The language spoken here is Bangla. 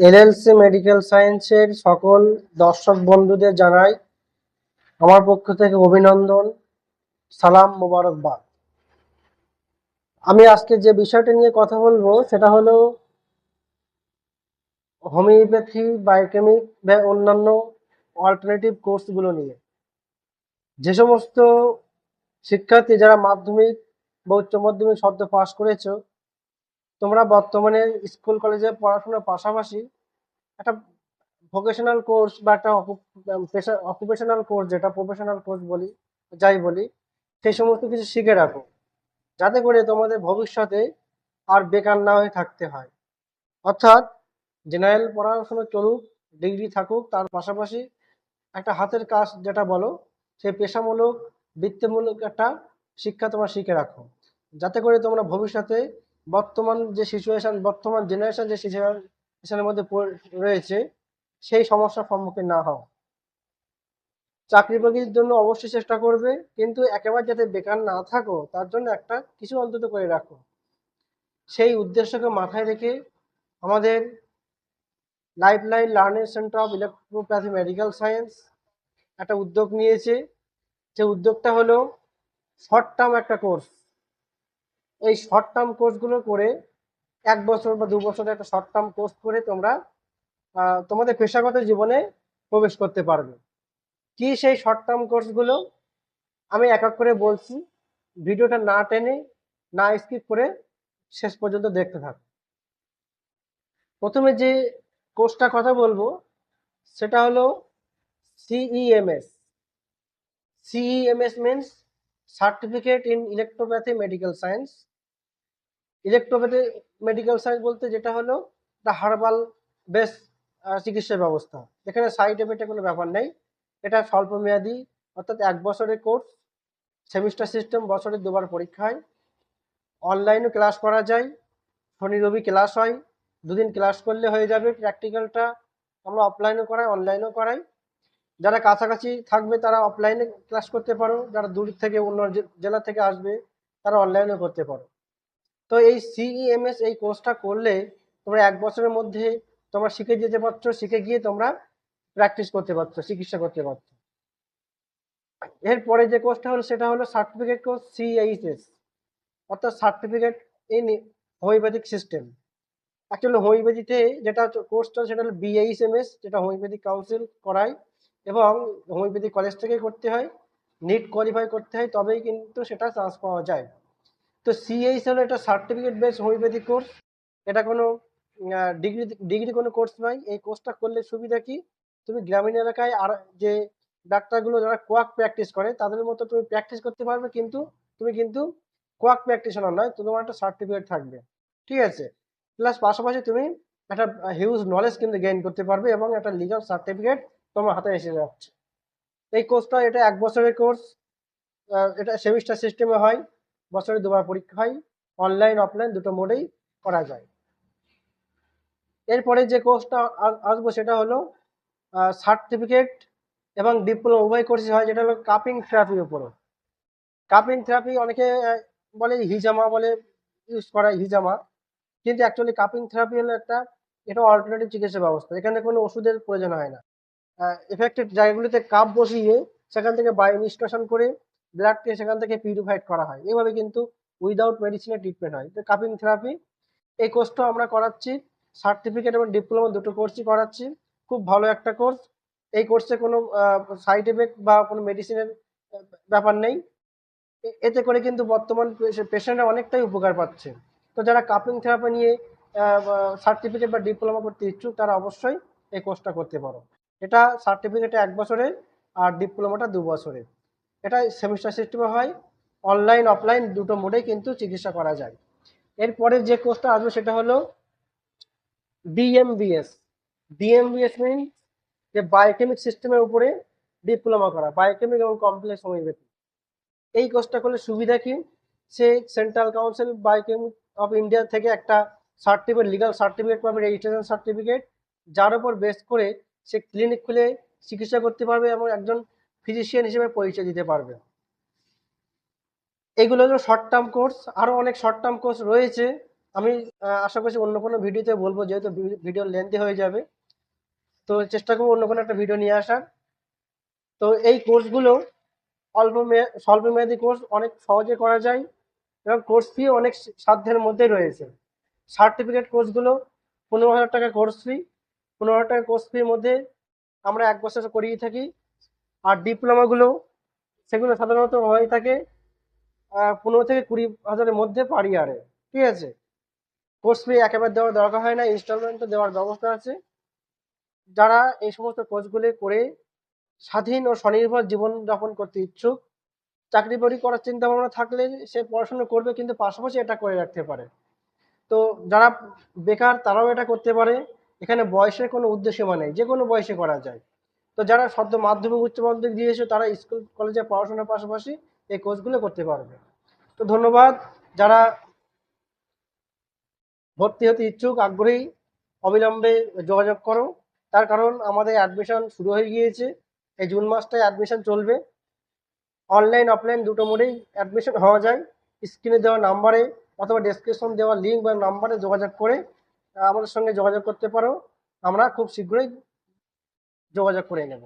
এলএলসি মেডিকেল সায়েন্সের সকল দর্শক বন্ধুদের জানাই আমার পক্ষ থেকে অভিনন্দন, সালাম মোবারকবাদ। আমি আজকে যে বিষয়টা নিয়ে কথা বলব, সেটা হলো হোমিওপ্যাথি, বায়োকেমিক বা অন্যান্য অল্টারনেটিভ কোর্সগুলো নিয়ে। যে সমস্ত শিক্ষার্থী যারা মাধ্যমিক বা উচ্চ মাধ্যমিক সদ্য পাশ করেছ তোমরা বর্তমানে স্কুল কলেজে পড়াশোনার পাশাপাশি একটা ভোকেশনাল কোর্স বা একটা অকুপেশনাল কোর্স যেটা প্রফেশনাল কোর্স বলি, যাই বলি, সেই সমস্ত কিছু শিখে রাখো। যাতে করে তোমাদের ভবিষ্যতে আর বেকার না হয়ে থাকতে হয়। অর্থাৎ জেনারেল পড়াশোনা চলুক ডিগ্রি থাকুক, তার পাশাপাশি একটা হাতের কাজ যেটা বলো, সেই পেশামূলক, বৃত্তিমূলক একটা শিক্ষা তোমরা শিখে রাখো। যাতে করে তোমরা ভবিষ্যতে বর্তমান যে সিচুয়েশন বর্তমান জেনারেশন যে সিচুয়েশনের মধ্যে রয়েছে, সেই সমস্যার সম্মুখীন না হও। চাকরি বাকরির জন্য অবশ্যই চেষ্টা করবে, কিন্তু একেবারে যাতে বেকার না থাকো, তার জন্য একটা কিছু অন্তত করে রাখো। সেই উদ্দেশ্যকে মাথায় রেখে আমাদের life line learning centre of electropathy medical science একটা উদ্যোগ নিয়েছে। যে উদ্যোগটা হলো শর্ট টার্ম একটা কোর্স এই শর্ট টার্ম কোর্সগুলো করে এক বছর বা দু বছরের একটা শর্ট টার্ম কোর্স করে তোমরা তোমাদের পেশাগত জীবনে প্রবেশ করতে পারবে। কি সেই শর্ট টার্ম কোর্সগুলো আমি এক এক করে বলছি। ভিডিওটা না টেনে, না স্কিপ করে শেষ পর্যন্ত দেখতে থাক। প্রথমে যে কোর্সটা কথা বলব, সেটা হলো CEMS CEMS means certificate in electropathy medical science electropathy medical science বলতে যেটা হলো দ্য হার্বাল বেস চিকিৎসা ব্যবস্থা। এখানে সাইড এফেক্টের কোনো ব্যাপার নেই। এটা স্বল্প মেয়াদী অর্থাৎ এক বছরের কোর্স সেমিস্টার সিস্টেম বছরে দুবার পরীক্ষা হয়। অনলাইনও ক্লাস করা যায়। শনি রবি ক্লাস হয়। দুদিন ক্লাস করলে হয়ে যাবে প্র্যাকটিক্যালটা আমরা অফলাইনও করাই অনলাইনও করাই। যারা কাছাকাছি থাকবে তারা অফলাইনে ক্লাস করতে পারো। যারা দূর থেকে অন্য জেলা থেকে আসবে, তারা অনলাইনেও করতে পারো। তো এই সিইএমএস এই কোর্সটা করলে তোমরা এক বছরের মধ্যে তোমরা শিখে যেতে পারছ, শিখে গিয়ে তোমরা প্র্যাকটিস করতে পারছ, চিকিৎসা করতে পারছ। এরপরে যে কোর্সটা হলো সেটা হলো সার্টিফিকেট কোর্স সিএইচএস অর্থাৎ certificate in homoeopathic system actually হোমিওপ্যাথিতে যেটা কোর্সটা সেটা হলো বিএইচএমএস যেটা হোমিওপ্যাথিক কাউন্সিল করায় এবং হোমিওপ্যাথি কলেজ থেকে করতে হয়। নিট কোয়ালিফাই করতে হয়, তবেই কিন্তু সেটা চান্স পাওয়া যায়। তো সিএইচ হলো এটা সার্টিফিকেট বেস হোমিওপ্যাথি কোর্স এটা কোনো ডিগ্রি ডিগ্রি কোনো কোর্স নয়। এই কোর্সটা করলে সুবিধা কি? তুমি গ্রামীণ এলাকায় আর যে ডাক্তারগুলো যারা কোয়াক প্র্যাকটিস করে, তাদের মতো তুমি প্র্যাকটিস করতে পারবে, কিন্তু তুমি কিন্তু কোয়াক প্র্যাকটিশনার নয়, তোমার একটা সার্টিফিকেট থাকবে। ঠিক আছে? প্লাস পাশাপাশি তুমি একটা হিউজ নলেজ কিন্তু গেইন করতে পারবে এবং একটা লিগাল সার্টিফিকেট তোমার হাতে এসে যাচ্ছে। এই কোর্সটা এটা এক বছরের কোর্স এটা সেমিস্টার সিস্টেমে হয়। বছরে দুবার পরীক্ষা হয় অনলাইন অফলাইন দুটো মোডেই করা যায়। এরপরে যে কোর্সটা আসব সেটা হলো সার্টিফিকেট এবং ডিপ্লোমা উভয় কোর্স হয়, যেটা হলো কাপিং থেরাপির উপরে কাপিং থেরাপি অনেকে বলে হিজামা বলে ইউজ করা হিজামা। কিন্তু অ্যাকচুয়ালি কাপিং থেরাপি হলো একটা, এটা অল্টারনেটিভ চিকিৎসা ব্যবস্থা। এখানে কোনো ওষুধের প্রয়োজন হয় না। এফেক্টেড জায়গাগুলিতে কাপ বসিয়ে সেখান থেকে বায়ো নিষ্কাশন করে ব্লাডকে সেখান থেকে পিউরিফাইড করা হয়। এইভাবে কিন্তু উইদাউট মেডিসিনের ট্রিটমেন্ট হয়। তো কাপিং থেরাপি এই কোর্সটা আমরা করাচ্ছি। সার্টিফিকেট এবং ডিপ্লোমা দুটো কোর্সই করাচ্ছি। খুব ভালো একটা কোর্স এই কোর্সে কোনো সাইড এফেক্ট বা কোনো মেডিসিনের ব্যাপার নেই। এতে করে কিন্তু বর্তমান পেশেন্টরা অনেকটাই উপকার পাচ্ছে। তো যারা কাপিং থেরাপি নিয়ে সার্টিফিকেট বা ডিপ্লোমা করতে ইচ্ছুক, তারা অবশ্যই এই কোর্সটা করতে পারো। এটা সার্টিফিকেটে এক বছরের আর ডিপ্লোমাটা দু বছরের এটা সেমিস্টার সিস্টেমে হয়। অনলাইন অফলাইন দুটো মোডেই কিন্তু চিকিৎসা করা যায়। এরপরে যে কোর্সটা আসবে সেটা হলো বিএমবিএস বিএমবিএস মিন যে বায়োকেমিক সিস্টেমের উপরে ডিপ্লোমা করা বায়োকেমিক এবং কমপ্লেক্স হোমিওপ্যাথি এই কোর্সটা করলে সুবিধা কি? সে central council biochemic of India থেকে একটা সার্টিফিকেট লিগাল সার্টিফিকেট পাবে রেজিস্ট্রেশন সার্টিফিকেট যার উপর বেস করে সে ক্লিনিক খুলে চিকিৎসা করতে পারবে এবং একজন ফিজিশিয়ান হিসেবে পরিচয় দিতে পারবে। এগুলো হলো শর্ট টার্ম কোর্স আরও অনেক শর্ট টার্ম কোর্স রয়েছে। আমি আশা করছি অন্য কোনো ভিডিওতে বলব, যেহেতু ভিডিও লেন্থি হয়ে যাবে। তো চেষ্টা করব অন্য কোনো একটা ভিডিও নিয়ে আসার। তো এই কোর্সগুলো অল্প মেয়া স্বল্প মেয়াদী কোর্স অনেক সহজে করা যায় এবং কোর্স ফি অনেক সাধ্যের মধ্যে রয়েছে। সার্টিফিকেট কোর্সগুলো পনেরো হাজার টাকা কোর্স ফি পনেরো হাজার টাকা কোর্স ফির মধ্যে আমরা এক বছর করিয়ে থাকি। আর ডিপ্লোমাগুলো সেগুলো সাধারণত হয়ে থাকে পনেরো থেকে কুড়ি হাজারের মধ্যে পার ইয়ারে ঠিক আছে? কোর্স ফি একেবারে দেওয়ার দরকার হয় না ইনস্টলমেন্টও দেওয়ার ব্যবস্থা আছে। যারা এই সমস্ত কোর্সগুলি করে স্বাধীন ও স্বনির্ভর জীবন যাপন করতে ইচ্ছুক, চাকরি বাকরি করার চিন্তা ভাবনা থাকলে সে পড়াশোনা করবে, কিন্তু পাশাপাশি এটা করে রাখতে পারে। তো যারা বেকার তারাও এটা করতে পারে, এখানে বয়সের কোনো উদ্দেশ্যমা নেই যে কোনো বয়সে করা যায়। তো যারা সদ্য মাধ্যমিক, উচ্চ মাধ্যমিক দিয়েছে তারা স্কুল, কলেজে পড়াশোনার পাশাপাশি এই কোর্সগুলো করতে পারবে। তো ধন্যবাদ। যারা ভর্তি হতে ইচ্ছুক, আগ্রহী, অবিলম্বে যোগাযোগ করো। তার কারণ আমাদের অ্যাডমিশন শুরু হয়ে গিয়েছে। এই জুন মাসটায় অ্যাডমিশন চলবে। অনলাইন অফলাইন দুটো মোডেই অ্যাডমিশন হওয়া যায়। স্ক্রিনে দেওয়া নাম্বারে অথবা ডেসক্রিপশন দেওয়া লিঙ্ক বা নাম্বারে যোগাযোগ করে আমাদের সঙ্গে যোগাযোগ করতে পারো। আমরা খুব শীঘ্রই যোগাযোগ করে নেব।